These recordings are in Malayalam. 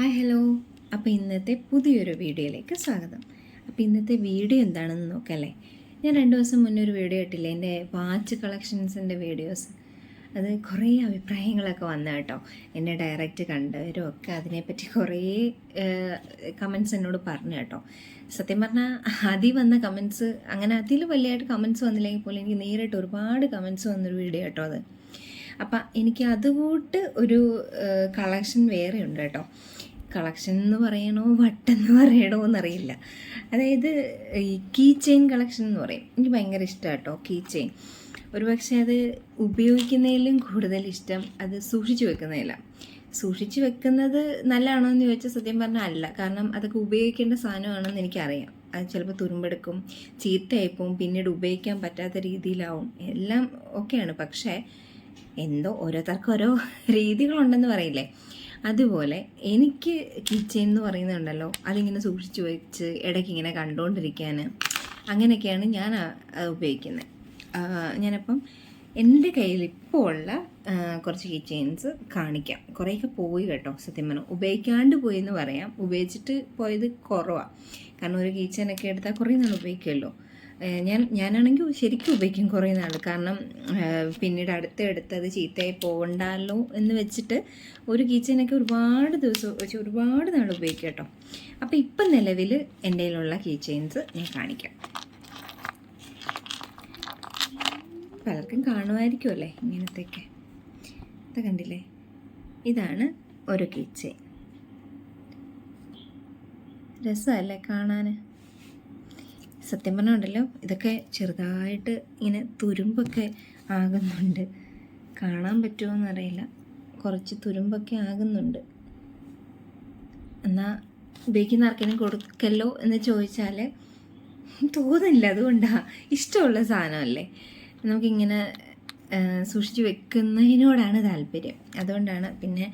Hi hello. അപ്പോൾ ഇന്നത്തെ പുതിയൊരു വീഡിയോയിലേക്ക് സ്വാഗതം. അപ്പോൾ ഇന്നത്തെ വീഡിയോ എന്താണെന്ന് നോക്കല്ലേ? ഞാൻ രണ്ട് ദിവസം മുന്നേ ഒരു വീഡിയോ ഇട്ടില്ലേ? എന്റെ വാച്ച് കളക്ഷൻസിന്റെ വീഡിയോസ്. അത് കുറേ അഭിപ്രായങ്ങളൊക്കെ വന്ന കേട്ടോ. എന്നെ ഡയറക്റ്റ് കണ്ടവരും ഒക്കെ അതിനെപ്പറ്റി കുറേ കമൻസ് എന്നോട് പറഞ്ഞു കേട്ടോ. സത്യം പറഞ്ഞാൽ അതിൽ വന്ന കമൻസ് അങ്ങനെ അതിൽ വലിയതായിട്ട് കമൻസ് വന്നില്ലെങ്കിൽ പോലും എനിക്ക് നേരിട്ട് ഒരുപാട് കമൻസ് വന്നൊരു വീഡിയോ കേട്ടോ അത്. അപ്പം എനിക്ക് അതുകൂട്ട് ഒരു കളക്ഷൻ വേറെ ഉണ്ട് കേട്ടോ. കളക്ഷൻ എന്ന് പറയണോ വട്ടെന്ന് പറയണോ എന്നറിയില്ല അതായത് ഈ കീ ചെയിൻ കളക്ഷൻ എന്ന് പറയും. എനിക്ക് ഭയങ്കര ഇഷ്ടമാണ് കേട്ടോ കീ ചെയിൻ ഒരു പക്ഷേ അത് ഉപയോഗിക്കുന്നതിലും കൂടുതൽ ഇഷ്ടം അത് സൂക്ഷിച്ചു വെക്കുന്നതിലാണ് സൂക്ഷിച്ചു വെക്കുന്നത് നല്ലതാണോ എന്ന് ചോദിച്ചാൽ സത്യം പറഞ്ഞാൽ അല്ല. കാരണം അതൊക്കെ ഉപയോഗിക്കേണ്ട സാധനമാണെന്ന് എനിക്കറിയാം. അത് ചിലപ്പോൾ തുരുമ്പെടുക്കും ചീത്തയായിപ്പോവും പിന്നീട് ഉപയോഗിക്കാൻ പറ്റാത്ത രീതിയിലാവും. എല്ലാം ഓക്കെയാണ്. പക്ഷേ എന്തോ ഓരോരുത്തർക്കും ഓരോ രീതികളുണ്ടെന്ന് പറയില്ലേ? അതുപോലെ എനിക്ക് കിച്ചൺ എന്ന് പറയുന്നുണ്ടല്ലോ അതിങ്ങനെ സൂക്ഷിച്ചു വെച്ച് ഇടയ്ക്ക് ഇങ്ങനെ കണ്ടുകൊണ്ടിരിക്കാൻ അങ്ങനെയൊക്കെയാണ് ഞാൻ ഉപയോഗിക്കുന്നത് ഞാനപ്പം എന്റെ കയ്യിൽ ഇപ്പോൾ ഉള്ള കുറച്ച് കിച്ചൻസ് കാണിക്കാം. കുറേയൊക്കെ പോയി കേട്ടോ സത്യം പറഞ്ഞു. ഉപയോഗിക്കാണ്ട് പോയി എന്ന് പറയാം. ഉപയോഗിച്ചിട്ട് പോയത് കുറവാണ് കാരണം ഒരു കിച്ചനൊക്കെ എടുത്താൽ കുറേ നാൾ ഉപയോഗിക്കുമല്ലോ ഞാൻ ഞാനാണെങ്കിൽ ശരിക്കും ഉപയോഗിക്കും കുറേ നാൾ. കാരണം പിന്നീട് അടുത്ത എടുത്തത് ചീത്തയായി പോകണ്ടല്ലോ എന്ന് വെച്ചിട്ട് ഒരു കീച്ചനൊക്കെ ഒരുപാട് ദിവസം വെച്ച് ഒരുപാട് നാൾ ഉപയോഗിക്കും കേട്ടോ. അപ്പോൾ ഇപ്പം നിലവിൽ എന്റെ കയ്യിലുള്ള കീച്ചെയിൻസ് ഞാൻ കാണിക്കാം. പലർക്കും കാണുമായിരിക്കുമല്ലേ ഇങ്ങനത്തെയൊക്കെ? ഇത് കണ്ടില്ലേ? ഇതാണ് ഒരു കീച്ചെയിൻ ചെയിൻ. രസമല്ലേ കാണാൻ സത്യം പറഞ്ഞുണ്ടല്ലോ ഇതൊക്കെ ചെറുതായിട്ട് ഇങ്ങനെ തുരുമ്പൊക്കെ ആകുന്നുണ്ട്. കാണാൻ പറ്റുമോ എന്നറിയില്ല കുറച്ച് തുരുമ്പൊക്കെ ആകുന്നുണ്ട്. എന്നാൽ ഉപയോഗിക്കുന്ന ആർക്കെങ്കിലും കൊടുക്കല്ലോ എന്ന് ചോദിച്ചാൽ തോന്നില്ല. അതുകൊണ്ടാണ് ഇഷ്ടമുള്ള സാധനമല്ലേ? നമുക്കിങ്ങനെ സൂക്ഷിച്ച് വെക്കുന്നതിനോടാണ് താല്പര്യം. അതുകൊണ്ടാണ് പിന്നെ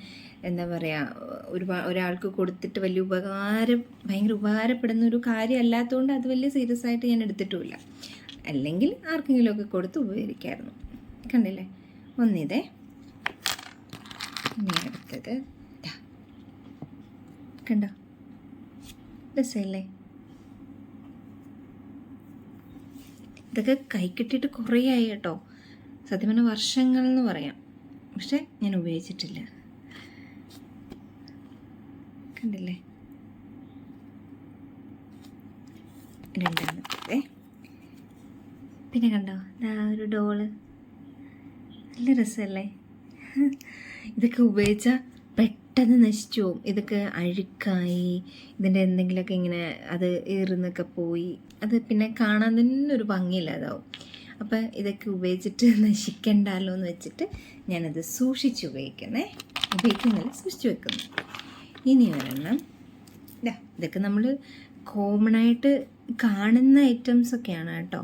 എന്താ പറയുക ഒരുപാ ഒരാൾക്ക് കൊടുത്തിട്ട് വലിയ ഉപകാരം ഭയങ്കര ഉപകാരപ്പെടുന്ന ഒരു കാര്യം അല്ലാത്തതുകൊണ്ട് അത് വലിയ സീരിയസ് ആയിട്ട് ഞാൻ എടുത്തിട്ടുമില്ല. അല്ലെങ്കിൽ ആർക്കെങ്കിലുമൊക്കെ കൊടുത്ത് ഉപകരിക്കായിരുന്നു. കണ്ടില്ലേ? ഒന്നിതേ. ഇനി അടുത്തത്. കണ്ടോ? രസമല്ലേ? ഇതൊക്കെ കൈ കിട്ടിയിട്ട് കുറേ ആയി കേട്ടോ. സത്യം പറഞ്ഞാൽ വർഷങ്ങൾ എന്ന് പറയാം. പക്ഷേ ഞാൻ ഉപയോഗിച്ചിട്ടില്ല. കണ്ടില്ലേ? രണ്ടാമത്തെ. പിന്നെ കണ്ടോ? ഞാൻ ഒരു ഡോൾ. നല്ല രസമല്ലേ ഇതൊക്കെ ഉപയോഗിച്ചാൽ പെട്ടെന്ന് നശിച്ചു പോകും ഇതൊക്കെ അഴുക്കായി ഇതിന്റെ എന്തെങ്കിലുമൊക്കെ ഇങ്ങനെ അത് ഏറുന്നൊക്കെ പോയി അത് പിന്നെ കാണാൻ തന്നെ ഒരു ഭംഗിയില്ലാതാവും. അപ്പം ഇതൊക്കെ ഉപയോഗിച്ചിട്ട് നശിക്കണ്ടല്ലോ എന്ന് വെച്ചിട്ട് ഞാനത് സൂക്ഷിച്ച് ഉപയോഗിക്കുന്നേ. ഉപയോഗിക്കുന്നില്ല സൂക്ഷിച്ച് വെക്കുന്നു. ഇനി ഒരെണ്ണം. ഇതാ ഇതൊക്കെ നമ്മൾ കോമൺ ആയിട്ട് കാണുന്ന ഐറ്റംസ് ഒക്കെയാണ് കേട്ടോ.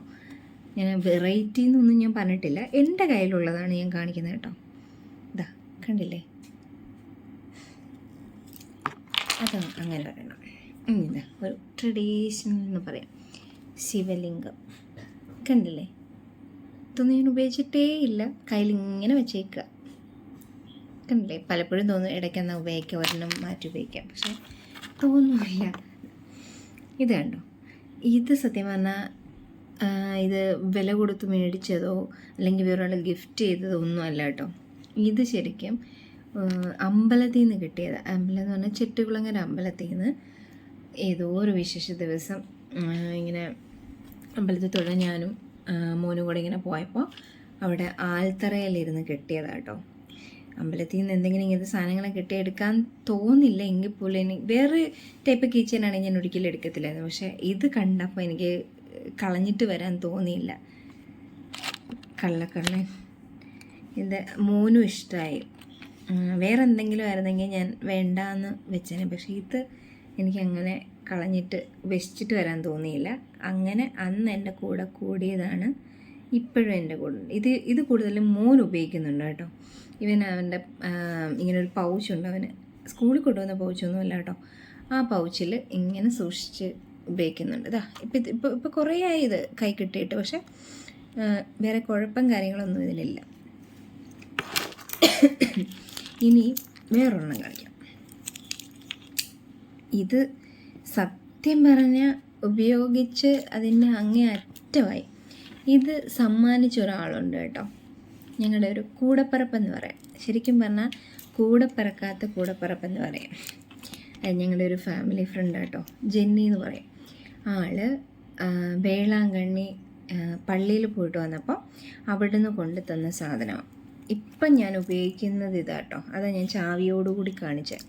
ഞാൻ വെറൈറ്റി എന്നൊന്നും ഞാൻ പറഞ്ഞിട്ടില്ല. എന്റെ കയ്യിലുള്ളതാണ് ഞാൻ കാണിക്കുന്നത് കേട്ടോ. ഇതാ കണ്ടില്ലേ? അത് അങ്ങനെ ഇനി ഇതാ ഒരു ട്രഡീഷണൽ എന്ന് പറയാം. ശിവലിംഗം. കണ്ടില്ലേ? ഇതൊന്നും ഞാൻ ഉപയോഗിച്ചിട്ടേ ഇല്ല. കയ്യിൽ ഇങ്ങനെ വെച്ചേക്കുക കണ്ടില്ലേ പലപ്പോഴും തോന്നും ഇടയ്ക്കെന്നാൽ ഉപയോഗിക്കാം ഒരെണ്ണം മാറ്റി ഉപയോഗിക്കാം. പക്ഷെ തോന്നുന്നില്ല. ഇത് കണ്ടോ? ഇത് സത്യം പറഞ്ഞാൽ ഇത് വില കൊടുത്ത് മേടിച്ചതോ അല്ലെങ്കിൽ വേറൊരാൾ ഗിഫ്റ്റ് ചെയ്തതോ ഒന്നും അല്ല കേട്ടോ. ഇത് ശരിക്കും അമ്പലത്തിൽ നിന്ന് കിട്ടിയത്. അമ്പലം എന്ന് പറഞ്ഞാൽ ചെട്ടുകുളങ്ങര അമ്പലത്തിൽ നിന്ന് ഏതോ ഒരു വിശേഷ ദിവസം ഇങ്ങനെ അമ്പലത്തിൽ തൊഴാൻ ഞാനും മോനും കൂടെ ഇങ്ങനെ പോയപ്പോൾ അവിടെ ആൽത്തറയിലിരുന്ന് കിട്ടിയതാട്ടോ കേട്ടോ. അമ്പലത്തിൽ നിന്ന് എന്തെങ്കിലും ഇങ്ങനത്തെ സാധനങ്ങളെ കിട്ടി എടുക്കാൻ തോന്നില്ല എങ്കിൽ പോലും എനിക്ക് വേറെ ടൈപ്പ് കിച്ചനാണ് ഞാൻ ഒരിക്കലും എടുക്കത്തില്ലായിരുന്നു. പക്ഷേ ഇത് കണ്ടപ്പോൾ എനിക്ക് കളഞ്ഞിട്ട് വരാൻ തോന്നിയില്ല. കള്ളക്കള്ളൻ. ഇത് മോനും ഇഷ്ടമായി വേറെ എന്തെങ്കിലും ആയിരുന്നെങ്കിൽ ഞാൻ വേണ്ടാന്ന് വെച്ചേനെ. പക്ഷേ ഇത് എനിക്കങ്ങനെ കളഞ്ഞിട്ട് വെച്ചിട്ട് വരാൻ തോന്നിയില്ല. അങ്ങനെ അന്ന് എന്റെ കൂടെ കൂടിയതാണ് ഇപ്പോഴും എന്റെ കൂടെ ഉണ്ട്. ഇത് ഇത് കൂടുതലും മോൻ ഉപയോഗിക്കുന്നുണ്ട് കേട്ടോ. ഇവൻ അവന്റെ ഇങ്ങനൊരു പൗച്ചുണ്ട് അവന് സ്കൂളിൽ കൊണ്ടുവന്ന പൗച്ചൊന്നുമല്ല കേട്ടോ. ആ പൗച്ചിൽ ഇങ്ങനെ സൂക്ഷിച്ച് ഉപയോഗിക്കുന്നുണ്ട്. ഇതാ ഇപ്പം ഇത് ഇപ്പോൾ ഇപ്പോൾ കുറേ ആയി ഇത് കൈ കിട്ടിയിട്ട്. പക്ഷേ വേറെ കുഴപ്പം കാര്യങ്ങളൊന്നും ഇതിലില്ല. ഇനി വേറൊരെണ്ണം കാണിക്കാം. ഇത് സത്യം പറഞ്ഞ ഉപയോഗിച്ച് അതിന്റെ അങ്ങേ അറ്റമായി. ഇത് സമ്മാനിച്ച ഒരാളുണ്ട് കേട്ടോ. ഞങ്ങളുടെ ഒരു കൂടപ്പറപ്പെന്ന് പറയാം. ശരിക്കും പറഞ്ഞാൽ കൂടപ്പിറക്കാത്ത കൂടപ്പിറപ്പെന്ന് പറയാം. അത് ഞങ്ങളുടെ ഒരു ഫാമിലി ഫ്രണ്ട് കേട്ടോ ജെന്നി എന്ന് പറയും. ആൾ വേളാങ്കണ്ണി പള്ളിയിൽ പോയിട്ട് വന്നപ്പോൾ അവിടുന്ന് കൊണ്ട് തന്ന സാധനമാണ്. ഇപ്പം ഞാൻ ഉപയോഗിക്കുന്നത് ഇതാ ഇതാട്ടോ. അതാ ഞാൻ ചാവിയോടുകൂടി കാണിച്ചത്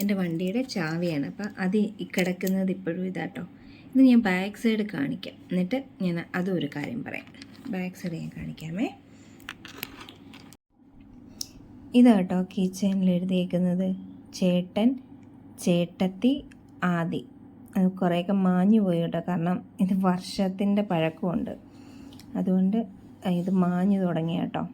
എന്റെ വണ്ടിയുടെ ചാവിയാണ്. അപ്പം അത് കിടക്കുന്നത് ഇപ്പോഴും ഇതാട്ടോ. ഇത് ഞാൻ ബാക്ക് സൈഡ് കാണിക്കാം. എന്നിട്ട് ഞാൻ അതും ഒരു കാര്യം പറയാം. ബാക്ക് സൈഡ് ഞാൻ കാണിക്കാമേ. ഇതാട്ടോ കിച്ചണിൽ എഴുതിയേക്കുന്നത്. ചേട്ടൻ ചേട്ടത്തി ആദി. അത് കുറേയൊക്കെ മാഞ്ഞു പോയി കേട്ടോ കാരണം ഇത് വർഷത്തിന്റെ പഴക്കമുണ്ട്. അതുകൊണ്ട് ഇത് മാഞ്ഞു തുടങ്ങി കേട്ടോ.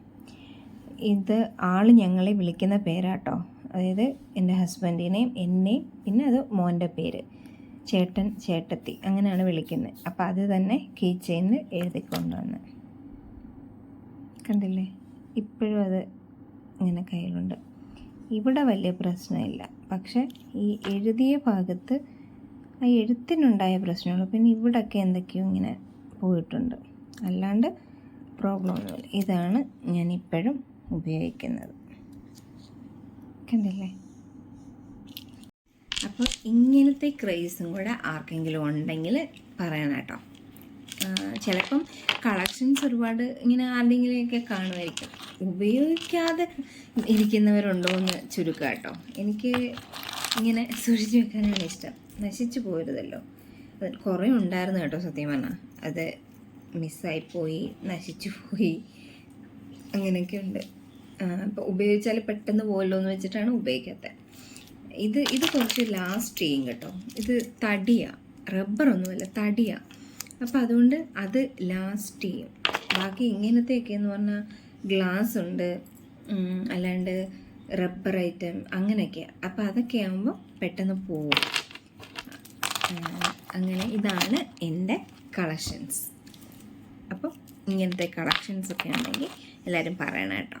ഇത് ആൾ ഞങ്ങളെ വിളിക്കുന്ന പേരാട്ടോ. അതായത് എന്റെ ഹസ്ബൻഡിനെയും എന്നെയും പിന്നെ അത് മോന്റെ പേര്. ചേട്ടൻ ചേട്ടത്തി അങ്ങനെയാണ് വിളിക്കുന്നത്. അപ്പോൾ അത് തന്നെ കീ ചെയിനിൽ എഴുതിക്കൊണ്ടുവന്ന്. കണ്ടില്ലേ? ഇപ്പോഴും അത് ഇങ്ങനെ കയ്യിലുണ്ട്. ഇവിടെ വലിയ പ്രശ്നമില്ല. പക്ഷേ ഈ എഴുതിയ ഭാഗത്ത് ആ എഴുത്തിനുണ്ടായ പ്രശ്നമുള്ളൂ. പിന്നെ ഇവിടെയൊക്കെ എന്തൊക്കെയോ ഇങ്ങനെ പോയിട്ടുണ്ട്. അല്ലാണ്ട് പ്രോബ്ലം ഒന്നുമില്ല ഇതാണ് ഞാൻ ഇപ്പോഴും ഉപയോഗിക്കുന്നത്. കണ്ടില്ലേ? അപ്പോൾ ഇങ്ങനത്തെ ക്രേസും കൂടെ ആർക്കെങ്കിലും ഉണ്ടെങ്കിൽ പറയണം കേട്ടോ. ചിലപ്പം കളക്ഷൻസ് ഒരുപാട് ഇങ്ങനെ ആരുടെങ്കിലുമൊക്കെ കാണുമായിരിക്കും. ഉപയോഗിക്കാതെ ഇരിക്കുന്നവരുണ്ടോ എന്ന് ചുരുക്കുക കേട്ടോ. എനിക്ക് ഇങ്ങനെ സൂക്ഷിച്ച് വെക്കാനാണ് ഇഷ്ടം. നശിച്ചു പോരുതല്ലോ. കുറേ ഉണ്ടായിരുന്നു കേട്ടോ സത്യം പറഞ്ഞാൽ അത് മിസ്സായിപ്പോയി നശിച്ചു പോയി. അങ്ങനെയൊക്കെ ഉണ്ട്. അപ്പോൾ ഉപയോഗിച്ചാൽ പെട്ടെന്ന് പോയല്ലോ എന്ന് വെച്ചിട്ടാണ് ഉപയോഗിക്കാത്തത് ഇത് ഇത് കുറച്ച് ലാസ്റ്റ് ചെയ്യും കേട്ടോ. ഇത് തടിയാണ് റബ്ബറൊന്നുമല്ല തടിയാണ് അപ്പോൾ അതുകൊണ്ട് അത് ലാസ്റ്റ് ചെയ്യും. ബാക്കി ഇങ്ങനത്തെയൊക്കെ എന്ന് പറഞ്ഞാൽ ഗ്ലാസ് ഉണ്ട് അല്ലാണ്ട് റബ്ബർ ഐറ്റം അങ്ങനെയൊക്കെയാണ് അപ്പോൾ അതൊക്കെ ആകുമ്പോൾ പെട്ടെന്ന് പോവും. അങ്ങനെ ഇതാണ് എന്റെ കളക്ഷൻസ് അപ്പോൾ ഇങ്ങനത്തെ കളക്ഷൻസ് ഒക്കെ ഉണ്ടെങ്കിൽ എല്ലാവരും പറയണം കേട്ടോ.